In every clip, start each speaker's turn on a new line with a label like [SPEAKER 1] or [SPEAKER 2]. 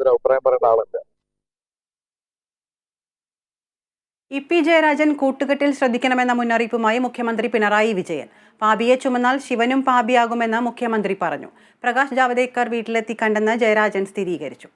[SPEAKER 1] കാര്യത്തിന് അഭിപ്രായം പറയേണ്ട ആളല്ല.
[SPEAKER 2] ഇ പി ജയരാജൻ കൂട്ടുകെട്ടിൽ ശ്രദ്ധിക്കണമെന്ന മുന്നറിയിപ്പുമായി മുഖ്യമന്ത്രി പിണറായി വിജയൻ. പാപിയെ ചുമന്നാൽ ശിവനും പാപിയാകുമെന്ന് മുഖ്യമന്ത്രി പറഞ്ഞു. പ്രകാശ് ജാവദേക്കർ വീട്ടിലെത്തി കണ്ടെന്ന് ജയരാജൻ സ്ഥിരീകരിച്ചു.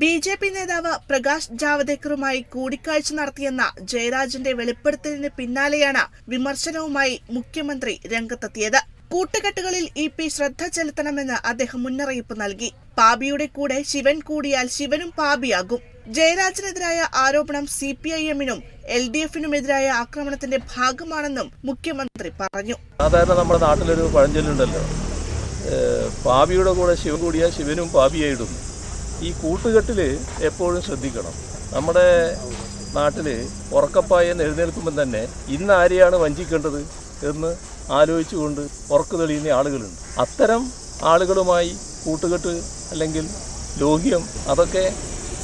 [SPEAKER 3] ബി ജെ പി നേതാവ് പ്രകാശ് ജാവദേക്കറുമായി കൂടിക്കാഴ്ച നടത്തിയെന്ന ജയരാജന്റെ വെളിപ്പെടുത്തലിന് പിന്നാലെയാണ് വിമർശനവുമായി മുഖ്യമന്ത്രി രംഗത്തെത്തിയത്. കൂട്ടുകെട്ടുകളിൽ ഇ പി ശ്രദ്ധ ചെലുത്തണമെന്ന് അദ്ദേഹം മുന്നറിയിപ്പ് നൽകി. പാപിയുടെ കൂടെ ശിവൻ കൂടിയാൽ ശിവനും പാപിയാകും. ജയരാജനെതിരായ ആരോപണം സി പി ഐ എമ്മിനും എൽ ഡി എഫിനുമെതിരായ ആക്രമണത്തിന്റെ ഭാഗമാണെന്നും മുഖ്യമന്ത്രി പറഞ്ഞു.
[SPEAKER 4] സാധാരണ നമ്മുടെ നാട്ടിലൊരു പഴഞ്ചൊല്ലുണ്ടല്ലോ. പാപിയുടെ കൂടെ ശിവൻ കൂടിയാൽ ശിവനും പാപിയായിടുന്നു ഈ കൂട്ടുകെട്ടിൽ എപ്പോഴും ശ്രദ്ധിക്കണം. നമ്മുടെ നാട്ടിൽ ഉറക്കപ്പായെന്ന് എഴുന്നേൽക്കുമ്പോൾ തന്നെ ഇന്ന് ആരെയാണ് വഞ്ചിക്കേണ്ടത് എന്ന് ആലോചിച്ചുകൊണ്ട് ഉറക്കു തെളിയുന്ന ആളുകളുണ്ട്. അത്തരം ആളുകളുമായി കൂട്ടുകെട്ട് അല്ലെങ്കിൽ ലോഹ്യം അതൊക്കെ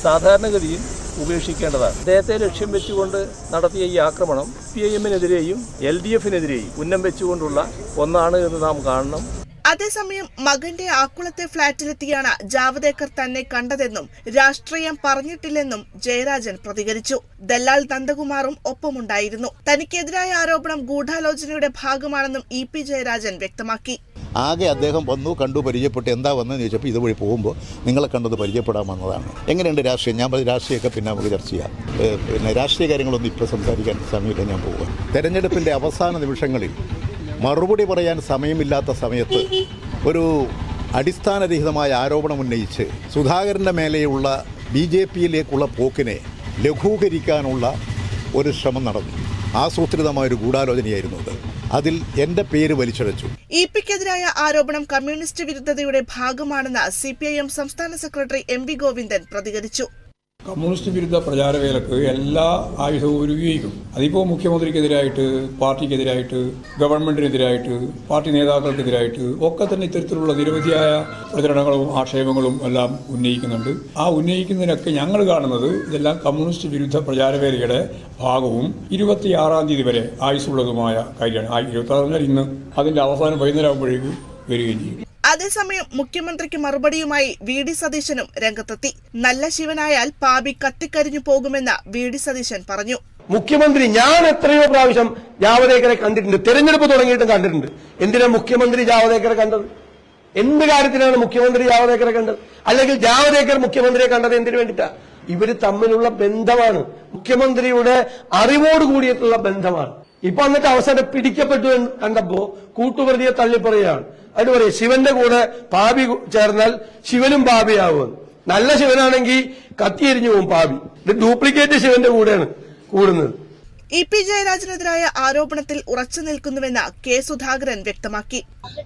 [SPEAKER 4] സാധാരണഗതിയിൽ ഉപേക്ഷിക്കേണ്ടതാണ്. അദ്ദേഹത്തെ ലക്ഷ്യം വെച്ചുകൊണ്ട് നടത്തിയ ഈ ആക്രമണം പി ഐ എമ്മിനെതിരെയും എൽ ഡി എഫിനെതിരെയും ഉന്നം വെച്ചുകൊണ്ടുള്ള ഒന്നാണ് എന്ന് നാം കാണണം.
[SPEAKER 3] അതേസമയം മകന്റെ ആക്കുളത്തെ ഫ്ളാറ്റിലെത്തിയാണ് ജാവദേക്കർ തന്നെ കണ്ടതെന്നും രാഷ്ട്രീയം പറഞ്ഞിട്ടില്ലെന്നും ജയരാജൻ പ്രതികരിച്ചു. ദല്ലാൽ നന്ദകുമാറും ഒപ്പമുണ്ടായിരുന്നു. തനിക്കെതിരായ ആരോപണം ഗൂഢാലോചനയുടെ ഭാഗമാണെന്നും ഇ പി ജയരാജൻ വ്യക്തമാക്കി.
[SPEAKER 5] ആകെ അദ്ദേഹം വന്നു കണ്ടു പരിചയപ്പെട്ട്. എന്താ വന്നതെന്ന് ചോദിച്ചപ്പോൾ ഇതുവഴി പോകുമ്പോൾ നിങ്ങളെ കണ്ടത് പരിചയപ്പെടാമെന്നതാണ്. എങ്ങനെയുണ്ട് രാഷ്ട്രീയം? ഞാൻ പറഞ്ഞ രാഷ്ട്രീയമൊക്കെ പിന്നെ നമുക്ക് ചർച്ച ചെയ്യാം. പിന്നെ രാഷ്ട്രീയ കാര്യങ്ങളൊന്നും ഇപ്പോൾ സംസാരിക്കാൻ സമയമില്ല ഞാൻ പോകുക തെരഞ്ഞെടുപ്പിന്റെ അവസാന നിമിഷങ്ങളിൽ മറുപടി പറയാൻ സമയമില്ലാത്ത സമയത്ത് ഒരു അടിസ്ഥാനരഹിതമായ ആരോപണം ഉന്നയിച്ച് സുധാകരന്റെ മേലെയുള്ള ബി ജെ പിയിലേക്കുള്ള പോക്കിനെ ലഘൂകരിക്കാനുള്ള ഒരു ശ്രമം നടന്നു. ആസൂത്രിതമായൊരു ഗൂഢാലോചനയായിരുന്നു അത്. അതിൽ എന്റെ പേര് വലിച്ചടച്ചു.
[SPEAKER 3] ഇ പിക്കെതിരായ ആരോപണം കമ്മ്യൂണിസ്റ്റ് വിരുദ്ധതയുടെ ഭാഗമാണെന്ന് സി സംസ്ഥാന സെക്രട്ടറി എം വി ഗോവിന്ദൻ പ്രതികരിച്ചു.
[SPEAKER 6] കമ്മ്യൂണിസ്റ്റ് വിരുദ്ധ പ്രചാരവേലക്ക് എല്ലാ ആയുധവും ഉപയോഗിക്കും അതിപ്പോൾ മുഖ്യമന്ത്രിക്കെതിരായിട്ട് പാർട്ടിക്കെതിരായിട്ട് ഗവൺമെന്റിനെതിരായിട്ട് പാർട്ടി നേതാക്കൾക്കെതിരായിട്ട് ഒക്കെ തന്നെ ഇത്തരത്തിലുള്ള നിരവധിയായ പ്രചരണങ്ങളും ആക്ഷേപങ്ങളും എല്ലാം ഉന്നയിക്കുന്നുണ്ട്. ആ ഉന്നയിക്കുന്നതിനൊക്കെ ഞങ്ങൾ കാണുന്നത് ഇതെല്ലാം കമ്മ്യൂണിസ്റ്റ് വിരുദ്ധ പ്രചാരവേലയുടെ ഭാഗവും ഇരുപത്തിയാറാം തീയതി വരെ ആയുസുള്ളതുമായ കാര്യമാണ്. ഇരുപത്തി ആറ് ഇന്ന് അതിന്റെ അവസാനം വൈകുന്നേരം ആകുമ്പോഴേക്കും വരികയും ചെയ്യും.
[SPEAKER 3] അതേസമയം മുഖ്യമന്ത്രിക്ക് മറുപടിയുമായി വി ഡി സതീശനും രംഗത്തെത്തി. നല്ല ശിവനായാൽ പാപി കത്തിക്കരിഞ്ഞു പോകുമെന്ന് വി ഡി സതീശൻ പറഞ്ഞു.
[SPEAKER 7] മുഖ്യമന്ത്രി ഞാൻ എത്രയോ പ്രാവശ്യം ജാവദേക്കറെ കണ്ടിട്ടുണ്ട്. തെരഞ്ഞെടുപ്പ് തുടങ്ങിയിട്ടും കണ്ടിട്ടുണ്ട്. എന്തിനാ മുഖ്യമന്ത്രി ജാവദേക്കറെ കണ്ടത്? എന്ത് കാര്യത്തിനാണ് മുഖ്യമന്ത്രി ജാവദേക്കറെ കണ്ടത്? അല്ലെങ്കിൽ ജാവദേക്കർ മുഖ്യമന്ത്രിയെ കണ്ടത് എന്തിനു വേണ്ടിയിട്ടാ? ഇവർ തമ്മിലുള്ള ബന്ധമാണ്. മുഖ്യമന്ത്രിയുടെ അറിവോട് കൂടിയിട്ടുള്ള ബന്ധമാണ്. ഇപ്പൊ എന്നിട്ട് അവസാനം പിടിക്കപ്പെട്ടു എന്ന് കണ്ടപ്പോ കൂട്ടുപ്രതിയെ തള്ളിപ്പറയുകയാണ്. അതിന് പറയും ശിവന്റെ കൂടെ പാപി ചേർന്നാൽ ശിവനും പാപിയാവും. നല്ല ശിവനാണെങ്കിൽ കത്തിയെരിഞ്ഞു പോകും പാപി. ഇത് ഡ്യൂപ്ലിക്കേറ്റ് ശിവന്റെ കൂടെയാണ് കൂടുന്നത്.
[SPEAKER 3] ഇ പി ജയരാജനെതിരായ ആരോപണത്തിൽ ഉറച്ചു നിൽക്കുന്നുവെന്ന് കെ സുധാകരൻ വ്യക്തമാക്കി.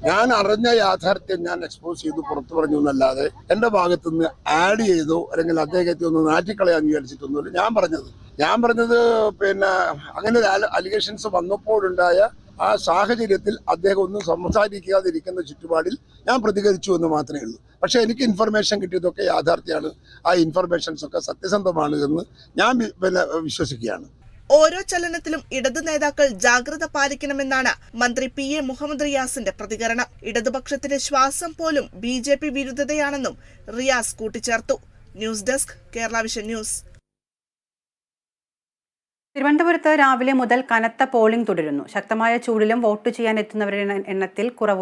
[SPEAKER 8] ഞാൻ അറിഞ്ഞ യാഥാർത്ഥ്യം ഞാൻ എക്സ്പോസ് ചെയ്തു പുറത്തു പറഞ്ഞു എന്നല്ലാതെ എന്റെ ഭാഗത്തു നിന്ന് ആഡ് ചെയ്തോ അല്ലെങ്കിൽ അദ്ദേഹത്തെ ഒന്ന് നാറ്റിക്കളയാൻ വിചാരിച്ചിട്ടൊന്നുമില്ല. ഞാൻ പറഞ്ഞത് ഞാൻ പറഞ്ഞത് പിന്നെ അങ്ങനെ അലിഗേഷൻസ് വന്നപ്പോഴുണ്ടായ ആ സാഹചര്യത്തിൽ അദ്ദേഹം ഒന്നും സംസാരിക്കാതിരിക്കുന്ന ചുറ്റുപാടിൽ ഞാൻ പ്രതികരിച്ചു എന്ന് മാത്രമേ ഉള്ളൂ. പക്ഷേ എനിക്ക് ഇൻഫർമേഷൻ കിട്ടിയതൊക്കെ യാഥാർത്ഥ്യമാണ്. ആ ഇൻഫർമേഷൻസ് ഒക്കെ സത്യസന്ധമാണ് എന്ന് ഞാൻ പിന്നെ വിശ്വസിക്കുകയാണ്.
[SPEAKER 3] ഓരോ ചലനത്തിലും ഇടതു നേതാക്കൾ ജാഗ്രത പാലിക്കണമെന്നാണ് മന്ത്രി പി എ മുഹമ്മദ് റിയാസിന്റെ പ്രതികരണം. ഇടതുപക്ഷത്തിന്റെ ശ്വാസം പോലും ബി ജെ പി വിരുദ്ധതയാണെന്നും റിയാസ് കൂട്ടിച്ചേർത്തു. News desk Kerala vision news.
[SPEAKER 2] തിരുവനന്തപുരത്ത് രാവിലെ മുതൽ കനത്ത പോളിംഗ് തുടരുന്നു. ശക്തമായ ചൂടിലും വോട്ട് ചെയ്യാൻ എത്തുന്നവരുടെ എണ്ണത്തിൽ കുറവ്